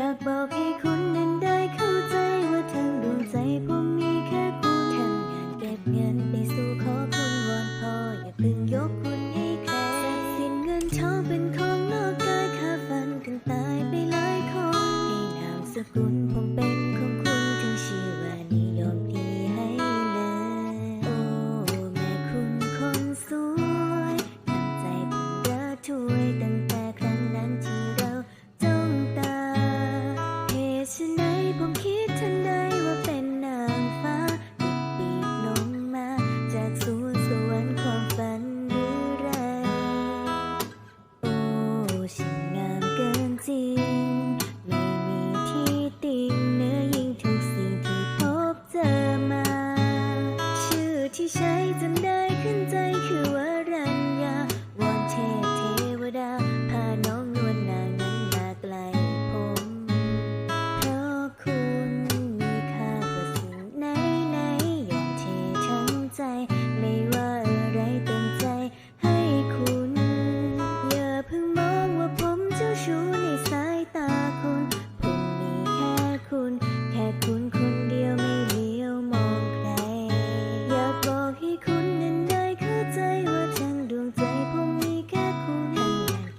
อยากบอกให้คุณนั้นได้เข้าใจว่าทั้งดวงใจผมมีแค่คุณเก็บเงินไป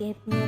Let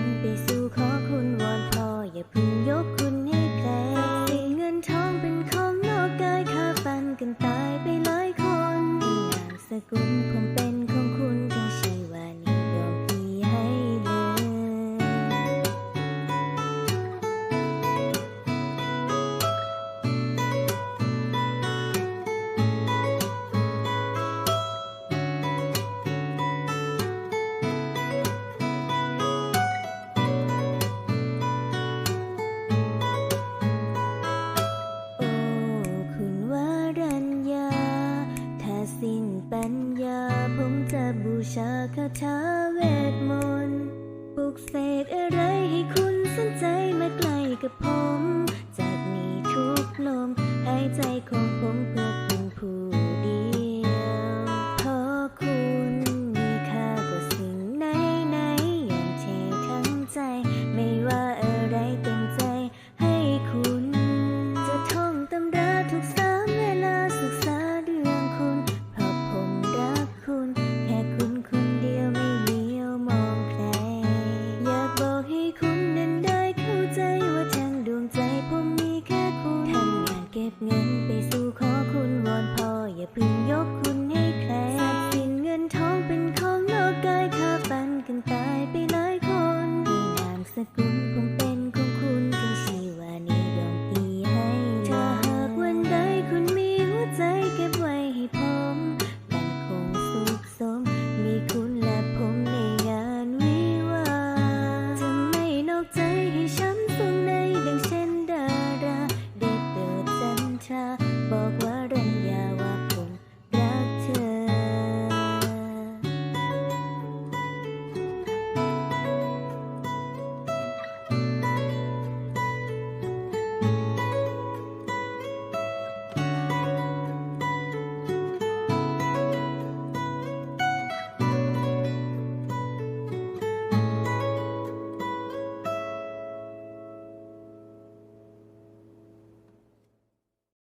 ชาคาถาเวทมนต์ปลุกเสกอะไรให้คุณสนใจมาใกล้กับผม จากนี้ทุกลมหายใจของผม